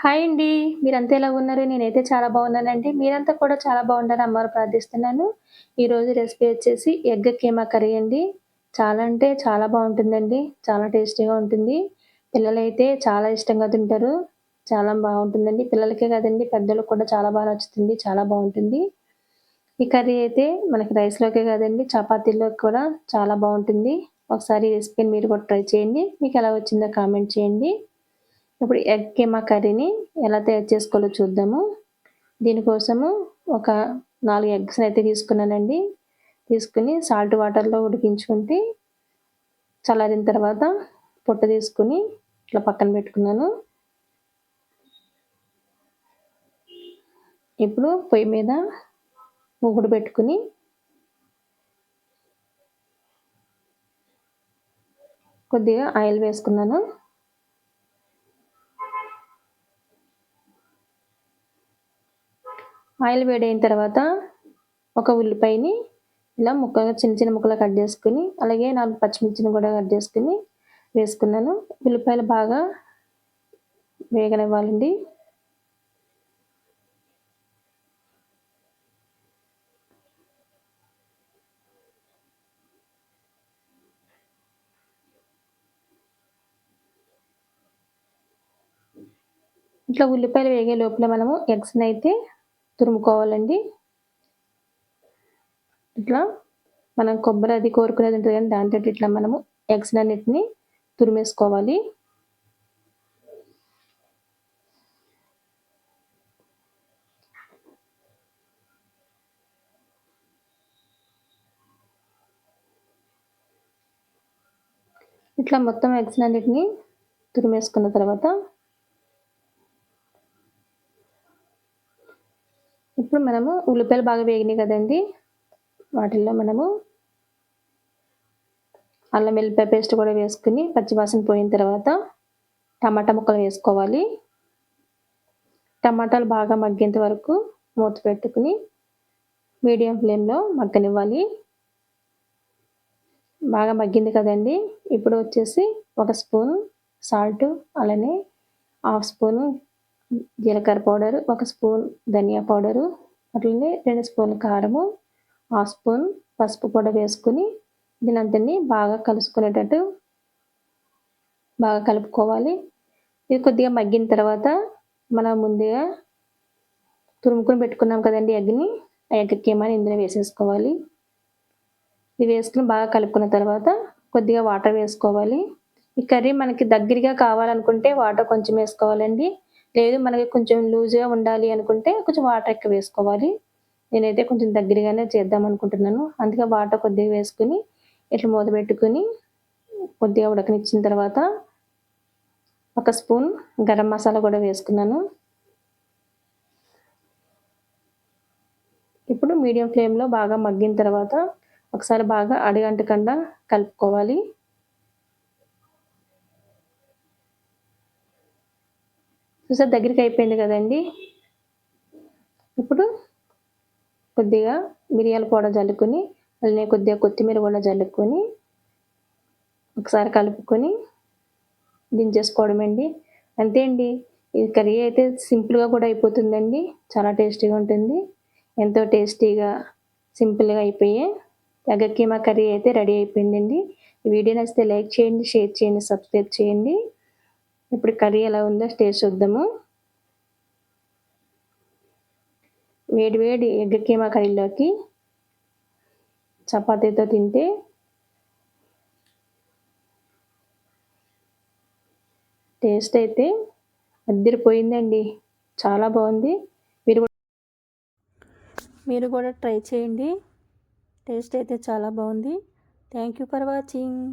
Hi అండి. మీరంతా ఎలా ఉన్నారు? నేనైతే చాలా బాగున్నానండి. మీరంతా కూడా చాలా బాగుండాలని అమ్మవారు ప్రార్థిస్తున్నాను. ఈరోజు రెసిపీ వచ్చేసి ఎగ్ కీమా కర్రీ అండి. చాలా అంటే చాలా బాగుంటుందండి. చాలా టేస్టీగా ఉంటుంది. పిల్లలైతే చాలా ఇష్టంగా తింటారు. చాలా బాగుంటుందండి. పిల్లలకే కదండి పెద్దలకు కూడా చాలా బాగా నచ్చుతుంది. చాలా బాగుంటుంది. ఈ కర్రీ అయితే మనకి రైస్‌లోకే కాదండి చపాతీలోకి కూడా చాలా బాగుంటుంది. ఒకసారి రెసిపీని మీరు కూడా ట్రై చేయండి. మీకు ఎలా వచ్చిందో కామెంట్ చేయండి. ఇప్పుడు ఎగ్ కిమా కర్రీని ఎలా తయారు చేసుకోవాలో చూద్దాము. దీనికోసము ఒక నాలుగు ఎగ్స్ని అయితే తీసుకున్నానండి. తీసుకుని సాల్ట్ వాటర్లో ఉడికించుకుంటే చల్లారిన తర్వాత పొట్టు తీసుకుని ఇట్లా పక్కన పెట్టుకున్నాను. ఇప్పుడు పొయ్యి మీద ముగ్గుడు పెట్టుకుని కొద్దిగా ఆయిల్ వేసుకున్నాను. ఆయిల్ వేడైన తర్వాత ఒక ఉల్లిపాయని ఇలా ముక్కలుగా చిన్న చిన్న ముక్కలు కట్ చేసుకుని అలాగే నాలుగు పచ్చిమిర్చిని కూడా కట్ చేసుకుని వేసుకున్నాను. ఉల్లిపాయలు బాగా వేగనివ్వాలండి. ఇట్లా ఉల్లిపాయలు వేగే లోపల మనము ఎగ్స్ని అయితే తురుముకోవాలండి. ఇట్లా మనం కొబ్బరి అది కోరుకునేది ఉంటుంది కానీ దాంతో ఇట్లా మనము ఎగ్స్ అన్నిటిని తురిమేసుకోవాలి. ఇట్లా మొత్తం ఎగ్స్ అన్నిటిని తురిమేసుకున్న తర్వాత ఇప్పుడు మనము ఉల్లిపాయలు బాగా వేగినాయి కదండి. వాటిల్లో మనము అల్లం వెల్లిపాయ పేస్ట్ కూడా వేసుకుని పచ్చివాసన పోయిన తర్వాత టమాటా ముక్కలు వేసుకోవాలి. టమాటాలు బాగా మగ్గేంత వరకు మూత పెట్టుకుని మీడియం ఫ్లేమ్లో మగ్గనివ్వాలి. బాగా మగ్గింది కదండి. ఇప్పుడు వచ్చేసి ఒక స్పూన్ సాల్ట్ అలానే హాఫ్ స్పూన్ జీలకర్ర పౌడర్ ఒక స్పూన్ ధనియా పౌడరు అట్లనే రెండు స్పూన్ల కారము హాఫ్ స్పూన్ పసుపు కూడా వేసుకుని దీనంతని బాగా కలుసుకునేటట్టు బాగా కలుపుకోవాలి. ఇది కొద్దిగా మగ్గిన తర్వాత మనం ముందుగా తురుముకుని పెట్టుకున్నాం కదండి ఎగ్ని ఆ ఎగ్ ఏమైనా ఇందులో వేసేసుకోవాలి. ఇది వేసుకుని బాగా కలుపుకున్న తర్వాత కొద్దిగా వాటర్ వేసుకోవాలి. ఈ కర్రీ మనకి దగ్గరగా కావాలనుకుంటే వాటర్ కొంచెం వేసుకోవాలండి. లేదు మనకి కొంచెం లూజ్గా ఉండాలి అనుకుంటే కొంచెం వాటర్ ఎక్కువ వేసుకోవాలి. నేనైతే కొంచెం దగ్గరగానే చేద్దాం అనుకుంటున్నాను. అందుకే వాటర్ కొద్దిగా వేసుకుని ఇట్లా మూత పెట్టుకుని కొద్దిగా ఉడకనిచ్చిన తర్వాత ఒక స్పూన్ గరం మసాలా కూడా వేసుకున్నాను. ఇప్పుడు మీడియం ఫ్లేమ్లో బాగా మగ్గిన తర్వాత ఒకసారి బాగా అడిగంటకుండా కలుపుకోవాలి. చూసారు దగ్గరికి అయిపోయింది కదండి. ఇప్పుడు కొద్దిగా మిరియాల పౌడర్ జల్లుకొని అలానే కొద్దిగా కొత్తిమీర కూడా జల్లుకొని ఒకసారి కలుపుకొని దించేసుకోవడం అండి అంతే అండి. ఈ కర్రీ అయితే సింపుల్గా కూడా అయిపోతుందండి. చాలా టేస్టీగా ఉంటుంది. ఎంతో టేస్టీగా సింపుల్గా అయిపోయి ఎగ కీమా కర్రీ అయితే రెడీ అయిపోయిందండి. ఈ వీడియో నచ్చితే లైక్ చేయండి షేర్ చేయండి సబ్స్క్రైబ్ చేయండి. ఇప్పుడు కర్రీ ఎలా ఉందో టేస్ట్ చూద్దాము. వేడి వేడి ఎగ్ కీమా కర్రీలోకి చపాతీతో తింటే టేస్ట్ అయితే అద్దరిపోయిందండి. చాలా బాగుంది. మీరు మీరు కూడా ట్రై చేయండి. టేస్ట్ అయితే చాలా బాగుంది. Thank you for watching.